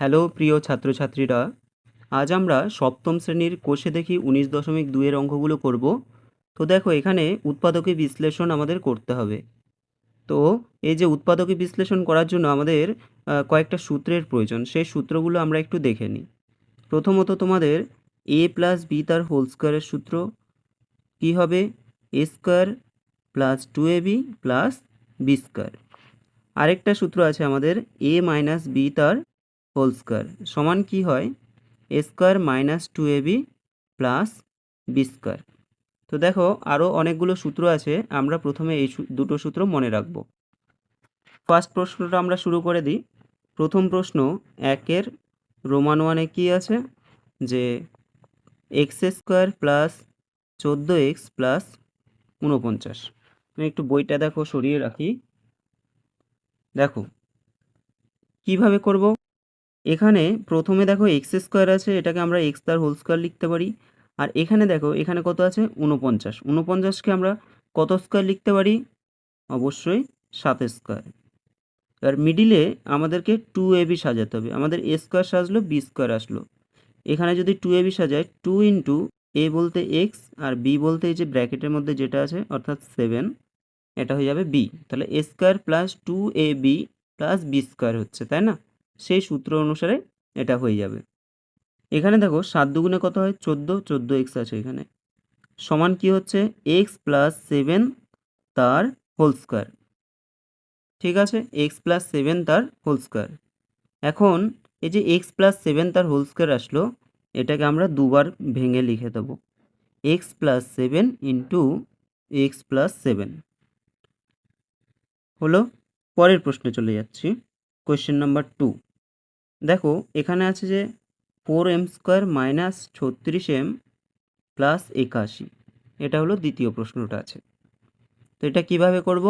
Hello প্রিয় ছাত্রছাত্রীরা, আজ আমরা সপ্তম শ্রেণির কোষে দেখি উনিশ দশমিক দুইয়ের অঙ্কগুলো করব। তো দেখো, এখানে উৎপাদকে বিশ্লেষণ আমাদের করতে হবে। তো এই যে উৎপাদকে বিশ্লেষণ করার জন্য আমাদের কয়েকটা সূত্রের প্রয়োজন, সেই সূত্রগুলো আমরা একটু দেখে নিই। প্রথমত তোমাদের এ প্লাস বি তার হোল স্কোয়ারের সূত্র, কী হবে? A square plus two A B plus B square. আরেকটা সূত্র আছে আমাদের, এ মাইনাস বি তার হোল স্কোয়ার। সমান কি হয়? A square minus two A B plus B square. তো দেখো আরও অনেকগুলো সূত্র আছে, আমরা প্রথমে এই দুটো সূত্র মনে রাখব। ফার্স্ট প্রশ্নটা আমরা শুরু করে দিই। প্রথম প্রশ্ন, একের রোমান ওয়ানে কী আছে? যে এক্স স্কোয়ার প্লাস চোদ্দ এক্স প্লাস উনপঞ্চাশ আমি একটু বইটা দেখো, সরিয়ে রাখি। দেখো, কীভাবে করব? এখানে প্রথমে দেখো এক্স স্কোয়ার আছে, এটাকে আমরা এক্স তার হোল স্কোয়ার লিখতে পারি। আর এখানে দেখো, এখানে কত আছে? উনপঞ্চাশ উনপঞ্চাশকে আমরা কত স্কোয়ার লিখতে পারি? অবশ্যই সাত স্কোয়ার এবার মিডিলে আমাদেরকে টু এ বি সাজাতে হবে। আমাদের এ স্কোয়ার সাজলো বি স্কোয়ার আসলো। এখানে যদি টু এ বি সাজায় টু ইন্টু এ বলতে এক্স আর বি বলতে এই যে ব্র্যাকেটের মধ্যে যেটা আছে, অর্থাৎ সেভেন এটা হয়ে যাবে বি তাহলে A square plus two A B plus B square হচ্ছে, তাই না? সেই সূত্র অনুসারে এটা হয়ে যাবে। এখানে দেখো সাত দুগুণে কত হয়? চোদ্দ চোদ্দ এক্স আছে এখানে। সমান কি হচ্ছে? এক্স প্লাস সেভেন তার হোল স্কোয়ার। ঠিক আছে? এক্স প্লাস সেভেন তার হোল স্কোয়ার। এখন এই যে এক্স প্লাস সেভেন তার হোল স্কোয়ার আসলো, এটাকে আমরা দুবার ভেঙে লিখে দেবো। X plus seven into X plus seven. হলো পরের প্রশ্নে চলে যাচ্ছি। Question number two. দেখো, এখানে আছে যে ফোর এম স্কোয়ার মাইনাস ছত্রিশ এম প্লাস একাশি। এটা হলো দ্বিতীয় প্রশ্নটা আছে। তো এটা কীভাবে করব?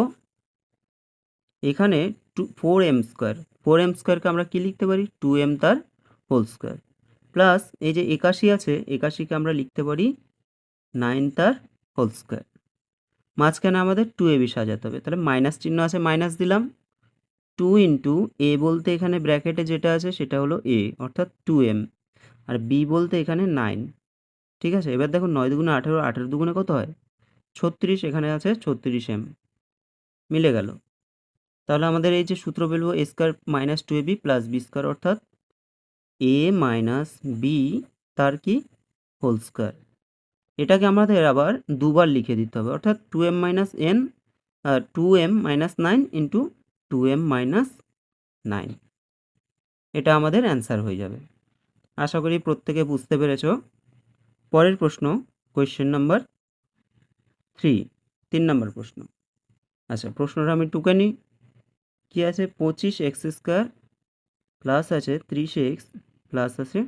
এখানে two four M square four M স্কোয়ারকে আমরা কী লিখতে পারি? টু এম তার হোল স্কোয়ার প্লাস এই যে একাশি আছে, একাশিকে আমরা লিখতে পারি নাইন তার হোল স্কোয়ার মাঝখানে আমাদের টু এ বি সাজাতে হবে। তাহলে মাইনাস চিহ্ন আছে মাইনাস দিলাম। টু ইন্টু এ বলতে এখানে ব্র্যাকেটে যেটা আছে সেটা হলো এ অর্থাৎ টু এম আর বি বলতে এখানে নাইন ঠিক আছে? এবার দেখো নয় দুগুণে আঠেরো আঠেরো দুগুণে কত হয়? ছত্রিশ, এখানে আছে ছত্রিশ এম মিলে গেল। তাহলে আমাদের এই যে সূত্র বলব A square minus two A B plus B square অর্থাৎ এ মাইনাস বি তার কি? হোল স্কোয়ার এটাকে আমাদের আবার দুবার লিখে দিতে হবে। অর্থাৎ two M minus N two M minus nine into two M minus nine এটা আমাদের অ্যান্সার হয়ে যাবে। আশা করি প্রত্যেকে বুঝতে পেরেছ। পরের প্রশ্ন কোয়েশ্চেন নাম্বার থ্রি তিন নম্বর প্রশ্ন। আচ্ছা প্রশ্নটা আমি টুকে নিই। কী আছে? পঁচিশ এক্স স্কোয়ার প্লাস আছে ত্রিশ এক্স প্লাস আছে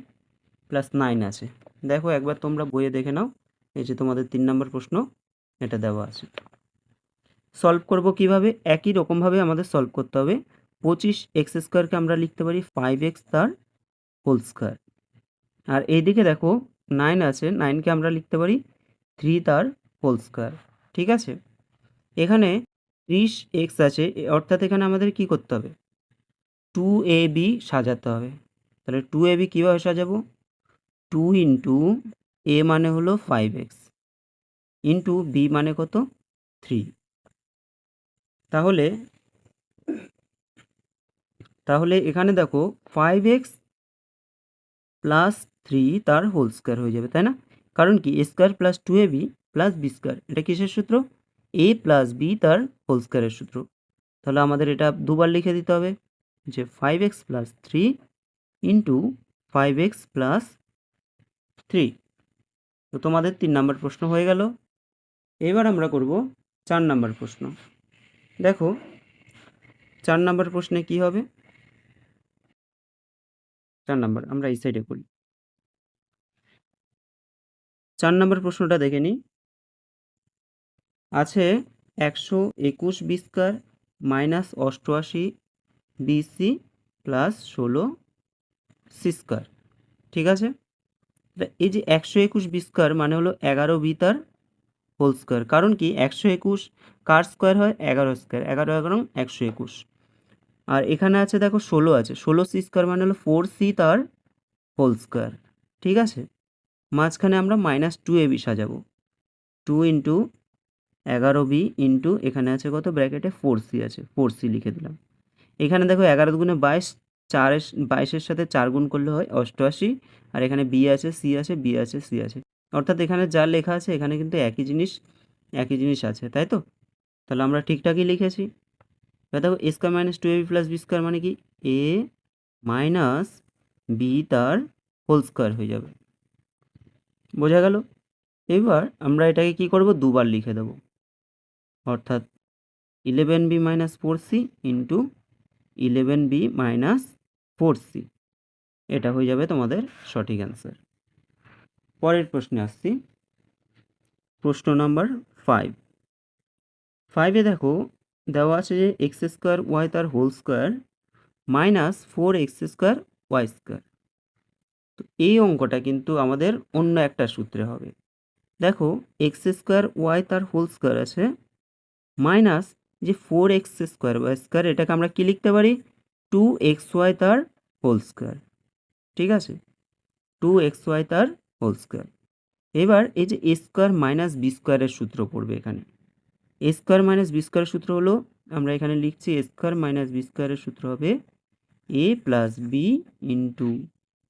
প্লাস নাইন আছে। দেখো, একবার তোমরা বইয়ে দেখে নাও। এই যে তোমাদের তিন নম্বর প্রশ্ন, এটা দেওয়া আছে। সলভ করব কীভাবে? একই রকমভাবে আমাদের সলভ করতে হবে। পঁচিশ এক্স স্কোয়ারকে আমরা লিখতে পারি ফাইভ এক্স তার হোল স্কোয়ার আর এইদিকে দেখো নাইন আছে নাইনকে আমরা লিখতে পারি থ্রি তার হোল স্কোয়ার ঠিক আছে? এখানে ত্রিশ এক্স আছে, অর্থাৎ এখানে আমাদের কি করতে হবে? টু এ বি সাজাতে হবে। তাহলে টু এ বি কীভাবে সাজাবো? টু ইন্টু এ মানে হলো ফাইভ এক্স ইন্টু বি মানে কত? থ্রি তাহলে তাহলে এখানে দেখো ফাইভ এক্স প্লাস থ্রি তার হোল স্কোয়ার হয়ে যাবে, তাই না? কারণ কি? A square plus two A B plus B square এটা কিসের সূত্র? এ প্লাস বি তার হোল স্কোয়ারের সূত্র। তাহলে আমাদের এটা দুবার লিখে দিতে হবে যে five X plus three into five X plus three তো তোমাদের তিন নম্বর প্রশ্ন হয়ে গেল। এবার আমরা করব চার নম্বর প্রশ্ন। দেখো, চার নম্বর প্রশ্নে কি হবে? চার নম্বর, আমরা এই সাইডে করি। চার নম্বর প্রশ্নটা দেখে নিই। আছে একশো একুশ বিস্কার মাইনাস অষ্টআশি বিসি প্লাস ষোলো সি স্কোয়ার ঠিক আছে? এই যে একশো একুশ বিস্কার মানে হলো এগারো বি তার হোল স্কোয়ার। কারণ কি? একশো একুশ কার স্কোয়ার হয়? এগারো স্কোয়ার। এগারো এগারো একশো একুশ। আর এখানে আছে দেখো ষোলো আছে। ষোলো সি স্কোয়ার মানে হলো ফোর সি তার হোল স্কোয়ার। ঠিক আছে? মাঝখানে আমরা মাইনাস টু এ বি সাজাবো। টু ইন্টু এগারো বি ইন্টু এখানে আছে কত? ব্র্যাকেটে ফোর সি আছে। ফোর সি লিখে দিলাম। এখানে দেখো এগারো গুণে বাইশ, চারের, বাইশের সাথে চার গুণ করলে হয় অষ্টআশি। আর এখানে বি আছে, সি আছে, বি আছে, সি আছে। অর্থাৎ এখানে যা লেখা আছে, এখানে কিন্তু একই জিনিস একই জিনিস আছে, তাই তো? তাহলে আমরা ঠিকঠাকই লিখেছি। এবার দেখো A square minus two A B plus B square মানে কি? এ মাইনাস বি তার হোল স্কোয়ার হয়ে যাবে। বোঝা গেল? এবার আমরা এটাকে কি করব? দুবার লিখে দেব। অর্থাৎ eleven B minus four C into eleven B minus four C এটা হয়ে যাবে তোমাদের সঠিক অ্যান্সার পরের প্রশ্নে আসছি। প্রশ্ন নাম্বার ফাইভ ফাইভে দেখো, দেওয়া আছে যে এক্স স্কোয়ার ওয়াই তার whole square minus four X square Y square তো এই অঙ্কটা কিন্তু আমাদের অন্য একটা সূত্রে হবে। দেখো এক্স স্কোয়ার ওয়াই তার হোল স্কোয়ার আছে মাইনাস যে four X square Y square এটাকে আমরা কি লিখতে পারি? টু এক্স ওয়াই তার হোল স্কোয়ার ঠিক আছে? টু এক্স ওয়াই তার হোল স্কোয়ার। এবার এই যে এ স্কোয়ার মাইনাস বি স্কোয়ারের সূত্র পড়বে এখানে। এ স্কোয়ার মাইনাস বি স্কোয়ারের সূত্র হলো, আমরা এখানে লিখছি এ স্কোয়ার মাইনাস বি স্কোয়ারের সূত্র হবে A plus B into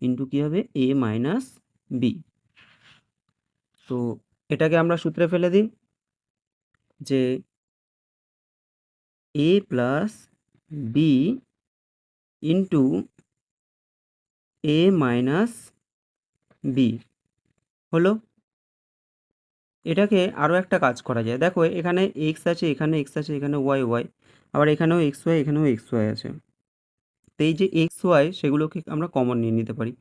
into কী হবে? A minus B. তো এটাকে আমরা সূত্রে ফেলে দিই যে A plus B into A minus B. হলো এটাকে আরও একটা কাজ করা যায়। দেখো এখানে এক্স আছে, এখানে এক্স আছে, এখানে ওয়াই ওয়াই আবার এখানেও এক্স ওয়াই এখানেও এক্স ওয়াই আছে। তো এই যে এক্স ওয়াই সেগুলোকে আমরা কমন নিয়ে নিতে পারি।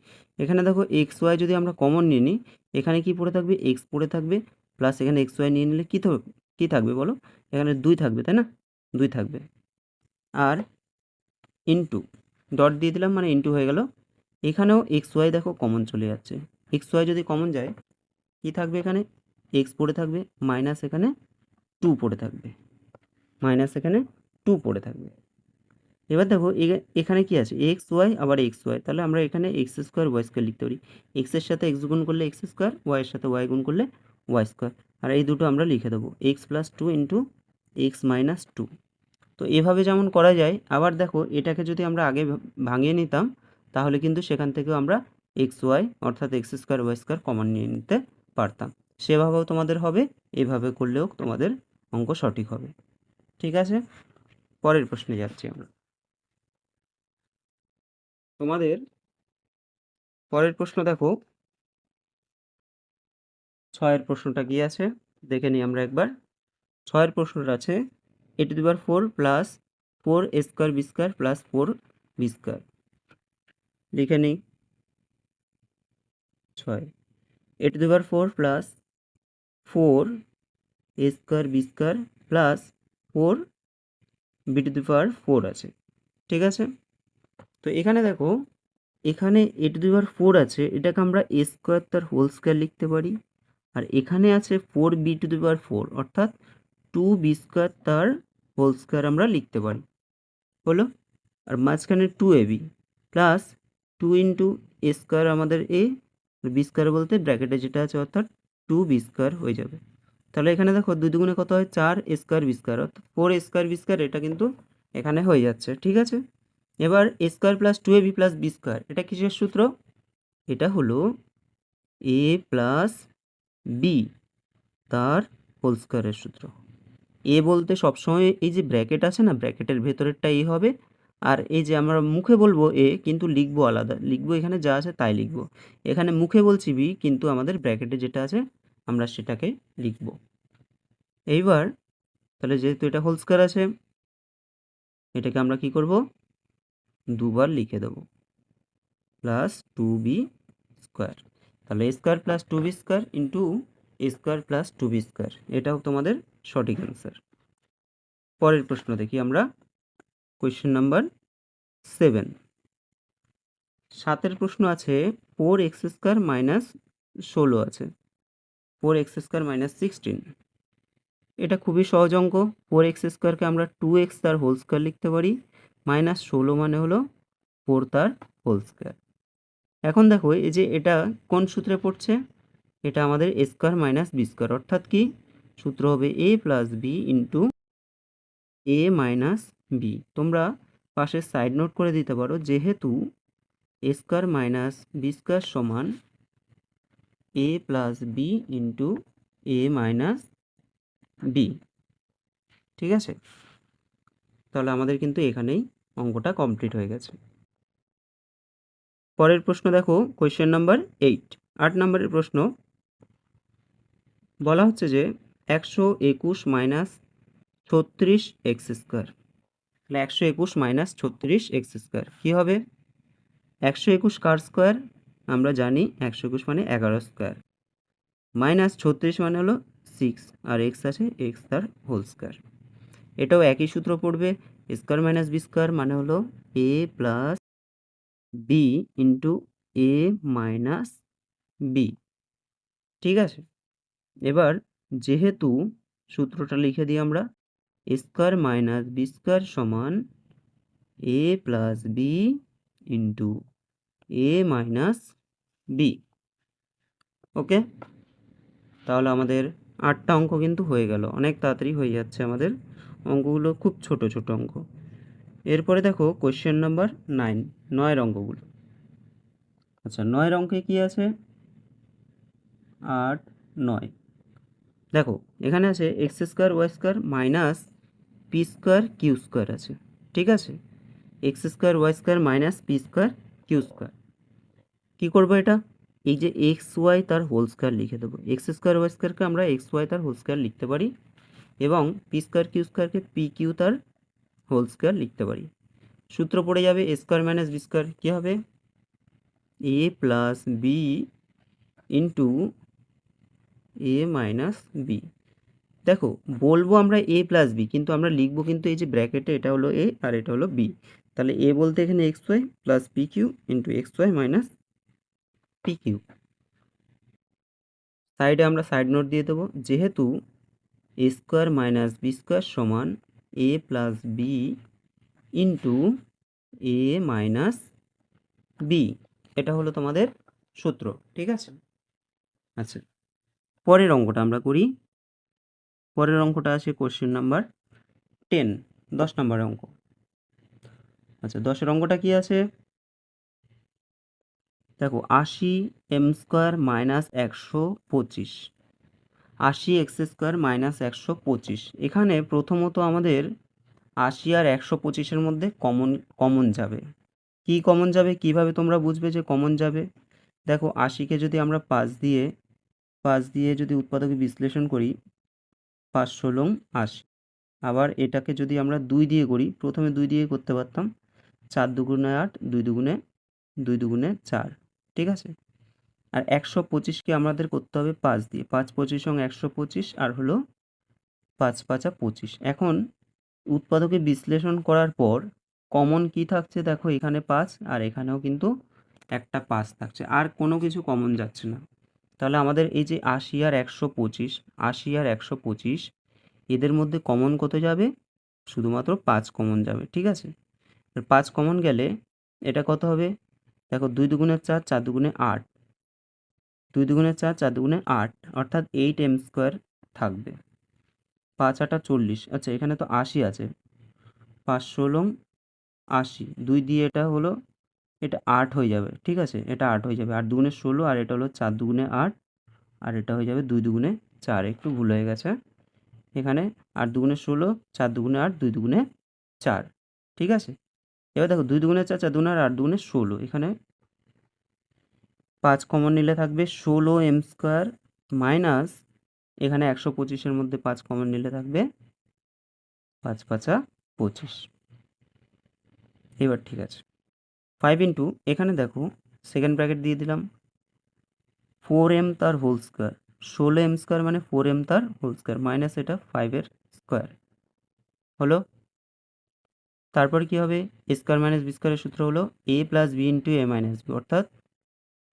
এখানে দেখো এক্স ওয়াই যদি আমরা কমন নিয়ে নিই, এখানে কি পড়ে থাকবে? এক্স পড়ে থাকবে প্লাস এখানে এক্স ওয়াই নিয়ে নিলে কী থাকবে কী থাকবে বলো? এখানে দুই থাকবে, তাই না? দুই থাকবে। আর ইনটু ডট দিয়ে দিলাম মানে ইনটু হয়ে গেল। এখানেও এক্স ওয়াই দেখো কমন চলে যাচ্ছে। এক্স ওয়াই যদি কমন যায়, কী থাকবে এখানে? এক্স পড়ে থাকবে, মাইনাস এখানে টু পড়ে থাকবে, মাইনাস এখানে টু পড়ে থাকবে। এবার দেখো এখানে কি আছে? এক্স ওয়াই আবার এক্স ওয়াই, তাহলে আমরা এখানে এক্স স্কোয়ার ওয়াই স্কোয়ার লিখতে পারি। এক্সের সাথে এক্স গুণ করলে এক্স স্কোয়ার ওয়াইয়ের সাথে ওয়াই গুণ করলে ওয়াই স্কোয়ার। আর এই দুটো আমরা লিখে দেবো, X plus two into X minus two. তো এভাবে যেমন করা যায়, আবার দেখো, এটাকে যদি আমরা আগে ভাঙিয়ে নিতাম, তাহলে কিন্তু সেখান থেকেও আমরা এক্স ওয়াই অর্থাৎ X square Y square common নিয়ে নিতে পারতাম। সেভাবেও তোমাদের হবে, এভাবে করলেও তোমাদের অঙ্ক সঠিক হবে। ঠিক আছে? পরের প্রশ্নে যাচ্ছি আমরা। তোমাদের পরের প্রশ্ন দেখো। ছয়ের প্রশ্নটা কি আছে? দেখে নিই আমরা একবার। ছয়ের প্রশ্নটা আছে A to the power four plus four square B square plus four B square লিখে নিই। ছয়। A to the power four plus four A square B square plus four B to the power four আছে। ঠিক আছে? তো এখানে দেখো, এখানে এ টু দি পাওয়ার ফোর আছে, এটাকে আমরা এ স্কোয়ার তার হোল স্কোয়ার লিখতে পারি। আর এখানে আছে four B to the power four, অর্থাৎ টু বি স্কোয়ার তার হোল স্কোয়ার আমরা লিখতে পারি। হলো? আর মাঝখানে two A B plus two into A square আমাদের এ বি স্কোয়ার বলতে ব্র্যাকেটে যেটা আছে অর্থাৎ টু বি স্কোয়ার হয়ে যাবে। তাহলে এখানে দেখো দুই দুগুণে কত হয়? চার স্কোয়ার বি স্কোয়ার অর্থাৎ ফোর স্কোয়ার বি স্কোয়ার এটা কিন্তু এখানে হয়ে যাচ্ছে, ঠিক আছে? এবার A square plus two A B plus B square এটা কিসের সূত্র? এটা হলো এ প্লাস বি তার হোল স্কোয়ারের সূত্র। এ বলতে সবসময় এই যে ব্র্যাকেট আছে না ব্র্যাকেটের ভেতরেরটা এ হবে আর এই যে আমরা মুখে বলব এ, কিন্তু লিখব আলাদা। লিখব এখানে যা আছে তাই লিখব। এখানে মুখে বলছি বি, কিন্তু আমাদের ব্র্যাকেটে যেটা আছে, আমরা সেটাকে লিখব। এইবার, তাহলে যেহেতু এটা হোল স্কোয়ার আছে, এটাকে আমরা কি করব? দুবার লিখে দেব। প্লাস টু বি স্কোয়ার তাহলে A square plus two B square into A square plus two B square এটাও তোমাদের সঠিক অ্যান্সার পরের প্রশ্ন দেখি আমরা। কোয়েশ্চেন নাম্বার সেভেন সাতের প্রশ্ন আছে ফোর এক্স স্কোয়ার মাইনাস ষোলো আছে। Four X square minus sixteen এটা খুবই সহজ অঙ্ক। ফোর এক্স স্কোয়ারকে আমরা টু এক্স তার হোল স্কোয়ার লিখতে পারি। মাইনাস ষোলো মানে হলো ফোর তার হোল স্কোয়ার এখন দেখো, এই যে এটা কোন সূত্রে পড়ছে? এটা আমাদের A square minus B square অর্থাৎ কি? সূত্র হবে A plus B into A minus B তোমরা পাশে সাইড নোট করে দিতে পারো, যেহেতু A square minus B square সমান A plus B into A minus B ঠিক আছে? তাহলে আমাদের কিন্তু এখানেই অঙ্কটা কমপ্লিট হয়ে গেছে। পরের প্রশ্ন দেখো কোয়েশ্চেন নাম্বার এইট আট নম্বরের প্রশ্ন। বলা হচ্ছে যে একশো একুশ মাইনাস ছত্রিশ এক্স স্কোয়ার তাহলে একশো একুশ মাইনাস ছত্রিশ এক্স স্কোয়ার কী হবে? একশো একুশ কার স্কোয়ার আমরা জানি একশো একুশ মানে এগারো স্কোয়ার মাইনাস ছত্রিশ মানে হলো সিক্স আর এক্স আছে এক্স তার হোল স্কোয়ার এটাও একই সূত্র পড়বে স্কোয়ার মাইনাস বি স্কোয়ার মানে হলো A plus B into A minus B ঠিক আছে? এবার যেহেতু সূত্রটা লিখে দিই আমরা স্কোয়ার মাইনাস বি স্কোয়ার সমান A plus B into A minus B. Okay? তাহলে আমাদের আটটা অঙ্ক কিন্তু হয়ে গেল। অনেক তাড়াতাড়ি হয়ে যাচ্ছে আমাদের অঙ্কগুলো, খুব ছোট ছোট অঙ্ক। এরপরে দেখো কোয়েশ্চেন নাম্বার নাইন নয়ের অঙ্কগুলো। আচ্ছা নয়ের অঙ্কে কি আছে? আট, নয়। দেখো, এখানে আছে X square Y square minus P square Q square আছে, ঠিক আছে? X square Y square minus P square Q square কী করব এটা? এই যে এক্স ওয়াই তার হোল স্কোয়ার লিখে দেবো। এক্স স্কোয়ার ওয়াই স্কোয়ারকে আমরা এক্স ওয়াই তার হোল স্কোয়ার লিখতে পারি এবং পি স্কোয়ার কিউ স্কোয়ারকে পি কিউ তার হোল স্কোয়ার লিখতে পারি। সূত্র পড়ে যাবে A square minus B square কী হবে? A plus B into A minus B দেখো, বলব আমরা এ প্লাস বি কিন্তু আমরা লিখব কিন্তু এই যে ব্র্যাকেটে এটা হলো এ আর এটা হলো বি তাহলে এ বলতে এখানে X Y plus P Q into X Y minus P Q সাইডে আমরা সাইড নোট দিয়ে দেবো, যেহেতু A square minus B square সমান A plus B into A minus B এটা হলো তোমাদের সূত্র, ঠিক আছে? আচ্ছা পরের অঙ্কটা আমরা করি। পরের অঙ্কটা আছে কোশ্চেন নাম্বার টেন দশ নম্বরের অঙ্ক। আচ্ছা দশের অঙ্কটা কি আছে? দেখো, আশি এম স্কোয়ার মাইনাস একশো পঁচিশ। আশি এক্স স্কোয়ার মাইনাস একশো পঁচিশ। এখানে প্রথমত আমাদের আশি আর একশো পঁচিশের মধ্যে কমন কমন যাবে। কি কমন যাবে? কীভাবে তোমরা বুঝবে যে কমন যাবে? দেখো, আশিকে যদি আমরা পাঁচ দিয়ে পাঁচ দিয়ে যদি উৎপাদকে বিশ্লেষণ করি পাঁচ ষোলং আশি। আবার এটাকে যদি আমরা দুই দিয়ে করি, প্রথমে দুই দিয়ে করতে পারতাম চার দুগুণে আট, দুই দুগুণে দুই দুগুণে চার, ঠিক আছে? আর একশো পঁচিশকে আমাদের করতে হবে পাঁচ দিয়ে। পাঁচ পঁচিশ সঙ্গে একশো পঁচিশ, আর হলো পাঁচ পাঁচা পঁচিশ। এখন উৎপাদকে বিশ্লেষণ করার পর কমন কি থাকছে দেখো, এখানে পাঁচ আর এখানেও কিন্তু একটা পাঁচ থাকছে। আর কোনো কিছু কমন যাচ্ছে না। তাহলে আমাদের এই যে আশি আর একশো পঁচিশ, আশি আর একশো পঁচিশ, এদের মধ্যে কমন কত যাবে? শুধুমাত্র পাঁচ কমন যাবে, ঠিক আছে? পাঁচ কমন গেলে এটা কত হবে? দেখো দুই দুগুণে চার চার দুগুণে আট। দুই দুগুণে চার চার দুগুণে আট, অর্থাৎ এইট এম স্কোয়ার থাকবে। পাঁচ আটা চল্লিশ আচ্ছা এখানে তো আশি আছে। পাঁচ ষোলো আশি, দুই দিয়ে এটা হলো এটা আট হয়ে যাবে, ঠিক আছে? এটা আট হয়ে যাবে। আট দুগুণে ষোলো, আর এটা হলো চার দুগুণে আট, আর এটা হয়ে যাবে দুই দুগুণে চার। একটু ভুল হয়ে গেছে। এখানে আট দুগুণে ষোলো, চার দুগুণে আট, দুই দুগুণে চার, ঠিক আছে? এবার দেখো, দুই দুগুণে চার চার দুগুণে আর আট দুগুণে ষোলো। এখানে পাঁচ কমন নিলে থাকবে ষোলো এম স্কোয়ার মাইনাস, এখানে একশো পঁচিশের মধ্যে পাঁচ কমন নিলে থাকবে পাঁচ পাঁচা পঁচিশ। এবার ঠিক আছে। ফাইভ ইন্টু এখানে দেখো সেকেন্ড ব্র্যাকেট দিয়ে দিলাম। ফোর এম তার হোল স্কোয়ার ষোলো এম স্কোয়ার মানে ফোর এম তার হোল স্কোয়ার মাইনাস এটা ফাইভের স্কোয়ার হলো? তারপর কি হবে? স্কোয়ার মাইনাস বি স্কোয়ারের সূত্র হলো A plus B into A minus B অর্থাৎ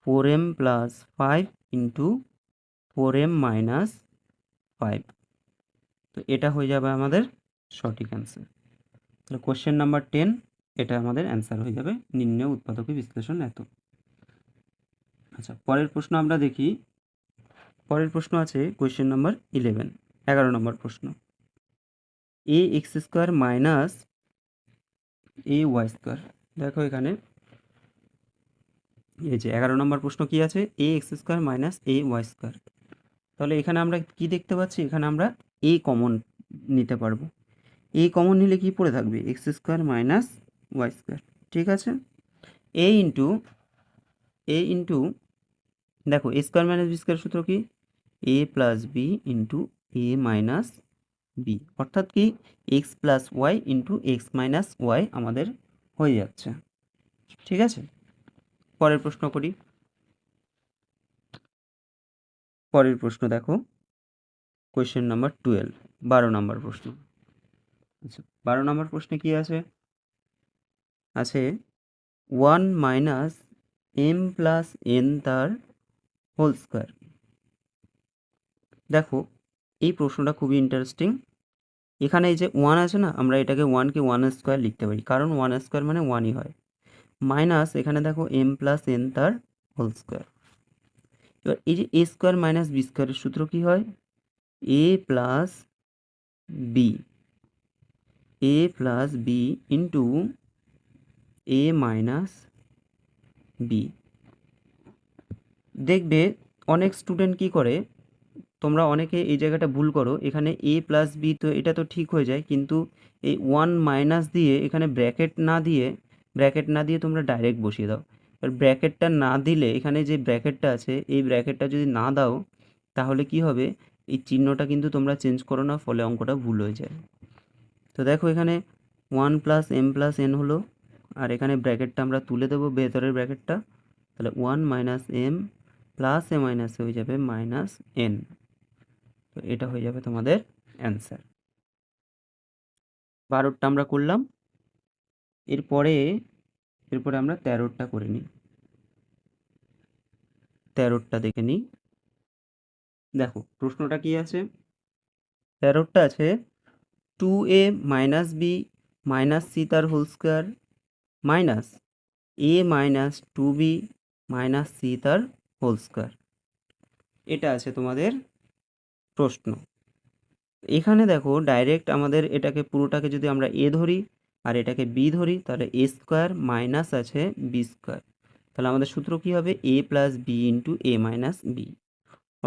four M plus five into four M minus five তো এটা হয়ে যাবে আমাদের সঠিক অ্যান্সার তাহলে কোশ্চেন নাম্বার টেন এটা আমাদের অ্যান্সার হয়ে যাবে নিম্ন উৎপাদকে বিশ্লেষণ এত। আচ্ছা পরের প্রশ্ন আমরা দেখি। পরের প্রশ্ন আছে কোয়েশ্চেন নাম্বার ইলেভেন এগারো নম্বর প্রশ্ন। A X square minus A Y square দেখো এখানে। এই যে এগারো নম্বর প্রশ্ন কি আছে? A X square minus A Y square তাহলে এখানে আমরা কি দেখতে পাচ্ছি? এখানে আমরা এ কমন নিতে পারব। এ কমন নিলে কি পড়ে থাকবে? X square minus Y square ঠিক আছে? এ ইন্টু এ ইন্টু দেখো A square minus B square সূত্র কি? A plus B into A minus B অর্থাৎ কি? X plus Y into X minus Y আমাদের হয়ে যাচ্ছে, ঠিক আছে? পরের প্রশ্ন করি। পরের প্রশ্ন দেখো। কোয়েশ্চেন নাম্বার টুয়েলভ বারো নম্বর প্রশ্ন। আচ্ছা বারো নম্বর প্রশ্নে কি আছে? আছে। One minus M plus N তার হোল স্কোয়ার। দেখো, এই প্রশ্নটা খুবই ইন্টারেস্টিং এখানে এই যে ওয়ান আছে না, আমরা এটাকে ওয়ানকে ওয়ান স্কোয়ার লিখতে পারি, কারণ ওয়ান স্কোয়ার মানে ওয়ানই হয়। মাইনাস এখানে দেখো এম প্লাস এন তার হোল স্কোয়ার। এবার এই যে এ স্কোয়ার মাইনাস বি স্কোয়ারের সূত্র কি হয়? A plus B. A plus B into A minus B দেখবে অনেক স্টুডেন্ট কি করে? তোমরা অনেকে এই জায়গাটা ভুল করো। এখানে এ প্লাস বি তো এটা তো ঠিক হয়ে যায়, কিন্তু এই ওয়ান মাইনাস দিয়ে এখানে ব্র্যাকেট না দিয়ে ব্র্যাকেট না দিয়ে তোমরা ডাইরেক্ট বসিয়ে দাও। এবার ব্র্যাকেটটা না দিলে, এখানে যে ব্র্যাকেটটা আছে, এই ব্র্যাকেটটা যদি না দাও, তাহলে কি হবে? এই চিহ্নটা কিন্তু তোমরা চেঞ্জ করো না, ফলে অঙ্কটা ভুল হয়ে যায়। তো দেখো এখানে one plus M plus N হলো। আর এখানে ব্র্যাকেটটা আমরা তুলে দেবো ভেতরের ব্র্যাকেটটা। তাহলে one minus M plus A minus হয়ে যাবে মাইনাস এন তো এটা হয়ে যাবে তোমাদের অ্যান্সার বারোটা আমরা করলাম। এরপরে এরপরে আমরা তেরোটা করে নিই। তেরোটা দেখে নিই। দেখো, প্রশ্নটা কি আছে? তেরোটা আছে two A minus B minus C তার whole square minus A minus two B minus C তার হোল স্কোয়ার। এটা আছে তোমাদের প্রশ্ন। এখানে দেখো ডাইরেক্ট আমাদের এটাকে পুরোটাকে যদি আমরা এ ধরি আর এটাকে বি ধরি, তাহলে এ স্কোয়ার মাইনাস আছে বি স্কোয়ার। তাহলে আমাদের সূত্র কী হবে? A plus B into A minus B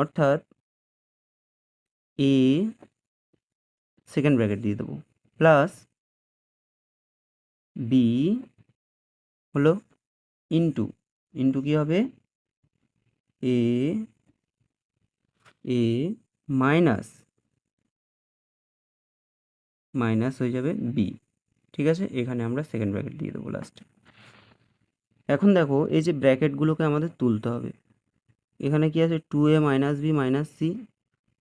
অর্থাৎ এ সেকেন্ড ব্র্যাকেট দিয়ে দেবো। প্লাস বি হলো ইন্টু ইন্টু কী হবে? এ এ মাইনাস মাইনাস হয়ে যাবে বি ঠিক আছে? এখানে আমরা সেকেন্ড ব্র্যাকেট দিয়ে দেবো লাস্টে এখন দেখো, এই যে ব্র্যাকেটগুলোকে আমাদের তুলতে হবে। এখানে কি আছে? Two A minus B minus C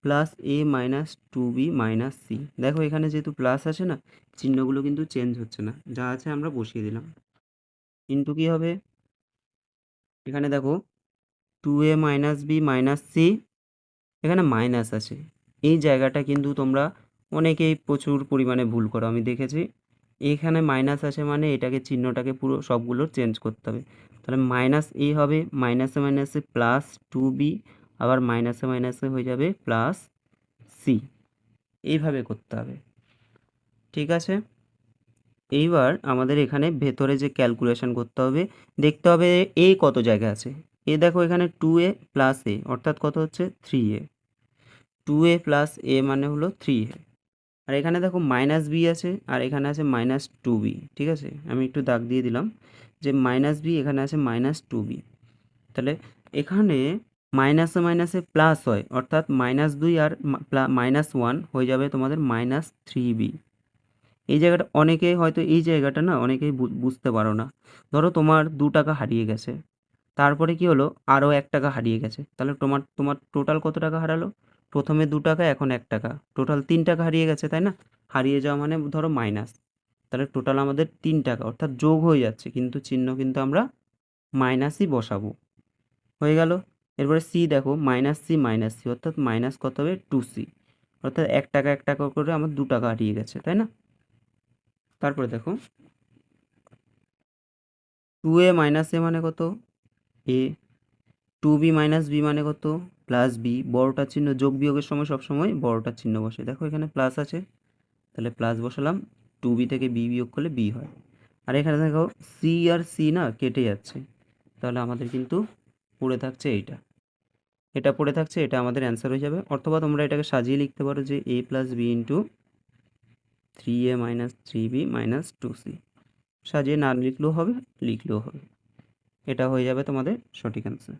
plus A minus two B minus C দেখো এখানে যেহেতু প্লাস আছে না, চিহ্নগুলো কিন্তু চেঞ্জ হচ্ছে না। যা আছে আমরা বসিয়ে দিলাম। ইন্টু কী হবে? এখানে দেখো two A minus B minus C এখানে মাইনাস আছে। এই জায়গাটা কিন্তু তোমরা অনেকেই প্রচুর পরিমাণে ভুল করো, আমি দেখেছি। এখানে মাইনাস আছে মানে এটাকে চিহ্নটাকে পুরো সবগুলো চেঞ্জ করতে হবে। তাহলে মাইনাস এ হবে মাইনাসে মাইনাসে প্লাস টু বি আবার মাইনাসে মাইনাসে হয়ে যাবে প্লাস সি এইভাবে করতে হবে। ঠিক আছে? এইবার আমাদের এখানে ভেতরে যে ক্যালকুলেশন করতে হবে, দেখতে হবে এ কত জায়গা আছে। এ দেখো এখানে টু এ প্লাস এ অর্থাৎ কত হচ্ছে? Three A two A plus A মানে হলো থ্রি এ আর এখানে দেখো মাইনাস বি আছে, আর এখানে আছে মাইনাস টু বি ঠিক আছে? আমি একটু দাগ দিয়ে দিলাম যে মাইনাস বি এখানে আছে মাইনাস টু বি তাহলে এখানে মাইনাসে মাইনাসে প্লাস হয়, অর্থাৎ মাইনাস দুই আর মাইনাস ওয়ান হয়ে যাবে তোমাদের মাইনাস থ্রি বি এই জায়গাটা অনেকেই হয়তো এই জায়গাটা না অনেকেই বুঝতে পারো না। ধরো তোমার দু টাকা হারিয়ে গেছে। তারপরে কি হলো? আরও এক টাকা হারিয়ে গেছে। তাহলে তোমার তোমার টোটাল কত টাকা হারালো? প্রথমে দু টাকা, এখন এক টাকা। টোটাল তিন টাকা হারিয়ে গেছে, তাই না? হারিয়ে যাওয়া মানে ধরো মাইনাস তাহলে টোটাল আমাদের তিন টাকা, অর্থাৎ যোগ হয়ে যাচ্ছে। কিন্তু চিহ্ন কিন্তু আমরা মাইনাসই বসাবো। হয়ে গেল? এরপরে সি দেখো মাইনাস সি মাইনাস সি অর্থাৎ মাইনাস কত হবে? টু সি অর্থাৎ এক টাকা এক টাকা করে আমার দু টাকা হারিয়ে গেছে, তাই না? তারপরে দেখো। টু এ মাইনাস এ মানে কত? A two B minus B মানে কত? প্লাস বি বড়টার চিহ্ন যোগ বিয়োগের সময় সবসময় বড়টার চিহ্ন বসে। দেখো এখানে প্লাস আছে। তাহলে প্লাস বসালাম। টু বি থেকে বি বিয়োগ করলে বি হয়। আর এখানে দেখো সি আর সি না কেটে যাচ্ছে। তাহলে আমাদের কিন্তু পড়ে থাকছে এইটা। এটা পড়ে থাকছে, এটা আমাদের অ্যান্সার হয়ে যাবে। অথবা তোমরা এটাকে সাজিয়ে লিখতে পারো যে A plus B into three A minus three B minus two C সাজিয়ে না লিখলেও হবে লিখলেও হবে। এটা হয়ে যাবে তোমাদের সঠিক অ্যান্সার